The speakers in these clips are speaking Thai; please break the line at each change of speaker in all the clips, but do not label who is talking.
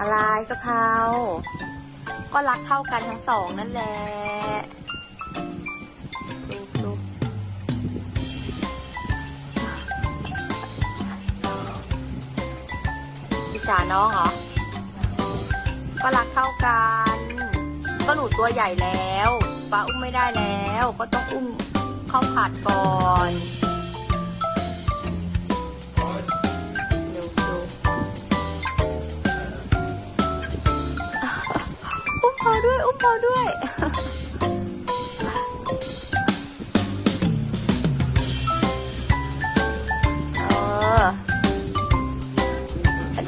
อะไรกะเพราก็รักเท่ากันทั้งสองนั่นแหละดูดูอิจฉาน้องเหรอ ก็รักเท่ากัน ก็หนูตัวใหญ่แล้วป้าอุ้มไม่ได้แล้ว ก็ต้องอุ้มเข้าผัดก่อน ด้วย อุ้มพอด้วย เออ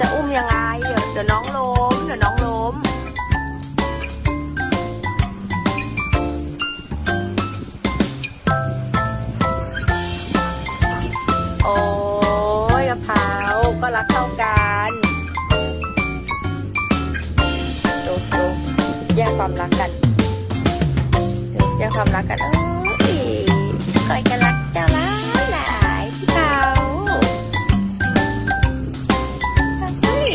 จะอุ้มยังไง เดี๋ยวเดี๋ยวน้องล้ม เดี๋ยวน้องล้ม โอ้ยกะเพราก็รักเท่ากัน แยกความรักกันแยกความรักกันเอ้ยคอยกันรักเจ้าร้ายหลายพี่เขาเฮ้ย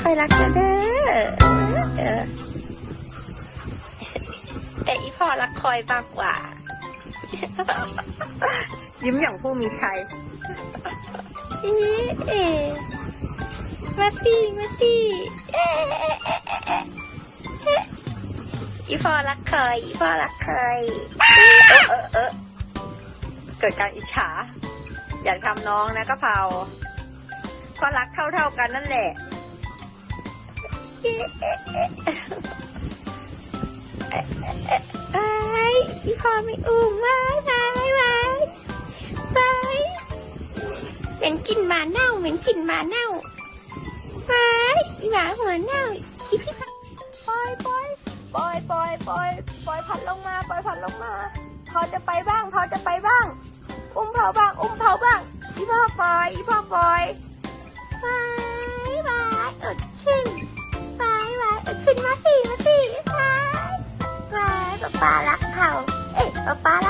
คอยรักกันเด้อเออแต่อีพ่อรักคอยมากกว่า ยิ้มอย่างผู้มีชัย เอ๊ะเอ๊ะมาสิมาสิเอ๊ะเอ๊ะเอ๊ะเอ๊ะเอ๊ะอีพ่อรักเคยอีพอรักเคยเออเออเออเกิดการอิจฉา อยากทำน้องนะกะเพราก็รักเท่าๆกันนั่นแหละเอ๊ะเอ๊ะเอ๊ะไอ้พี่พอไม่อุ้มไว้ไเหม็นกลินหมาเน่าเหม็นกลินหมาเน่าไว้อีหมาหัวเน่าอีพี่พัดปล่อยปล่อยปล่อยปล่อยปล่อยปล่อยพัดลงมาปล่อยพัดลงมาพอจะไปบ้างพอจะไปบ้าง อุ้มเผาบ้าง อุ้มเผาบ้าง อีพ่อปล่อย อีพ่อปล่อยไว้ไว้อดขึ้นไว้ไว้อดขึ้นมาสิมาสิไว้ว้ายป๊าป๊ารักเขา เอ๊ะป๊าป๊า